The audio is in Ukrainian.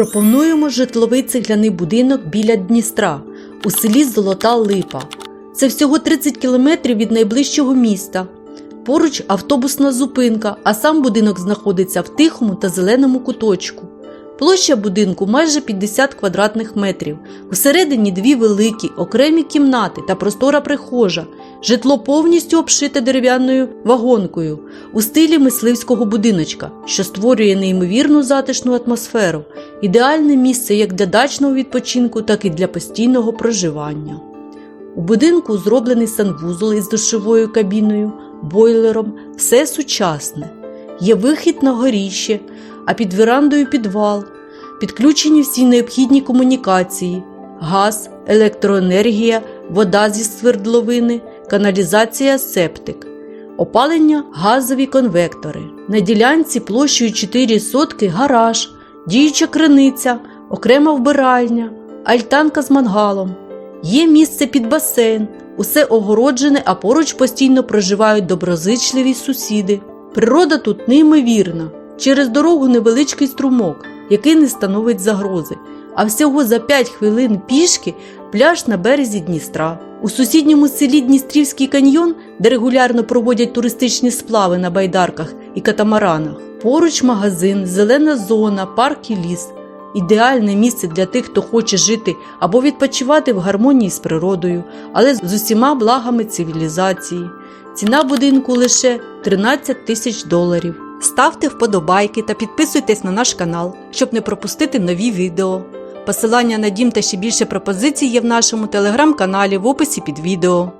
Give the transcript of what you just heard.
Пропонуємо житловий цегляний будинок біля Дністра у селі Золота Липа. Це всього 30 кілометрів від найближчого міста. Поруч автобусна зупинка, а сам будинок знаходиться в тихому та зеленому куточку. Площа будинку майже 50 квадратних метрів. Всередині дві великі окремі кімнати та простора прихожа. Житло повністю обшите дерев'яною вагонкою у стилі мисливського будиночка, що створює неймовірну затишну атмосферу, ідеальне місце як для дачного відпочинку, так і для постійного проживання. У будинку зроблений санвузол із душовою кабіною, бойлером, все сучасне. Є вихід на горіще, а під верандою підвал. Підключені всі необхідні комунікації: газ, електроенергія, вода зі свердловини, каналізація, септик, опалення, газові конвектори. На ділянці площею 4 сотки гараж, діюча криниця, окрема вбиральня, альтанка з мангалом. Є місце під басейн, усе огороджене, а поруч постійно проживають доброзичливі сусіди. Природа тут неймовірна. Через дорогу невеличкий струмок, який не становить загрози, а всього за 5 хвилин пішки пляж на березі Дністра. У сусідньому селі Дністрівський каньйон, де регулярно проводять туристичні сплави на байдарках і катамаранах. Поруч магазин, зелена зона, парк і ліс. Ідеальне місце для тих, хто хоче жити або відпочивати в гармонії з природою, але з усіма благами цивілізації. Ціна будинку лише 13 тисяч доларів. Ставте вподобайки та підписуйтесь на наш канал, щоб не пропустити нові відео. Посилання на дім та ще більше пропозицій є в нашому телеграм-каналі в описі під відео.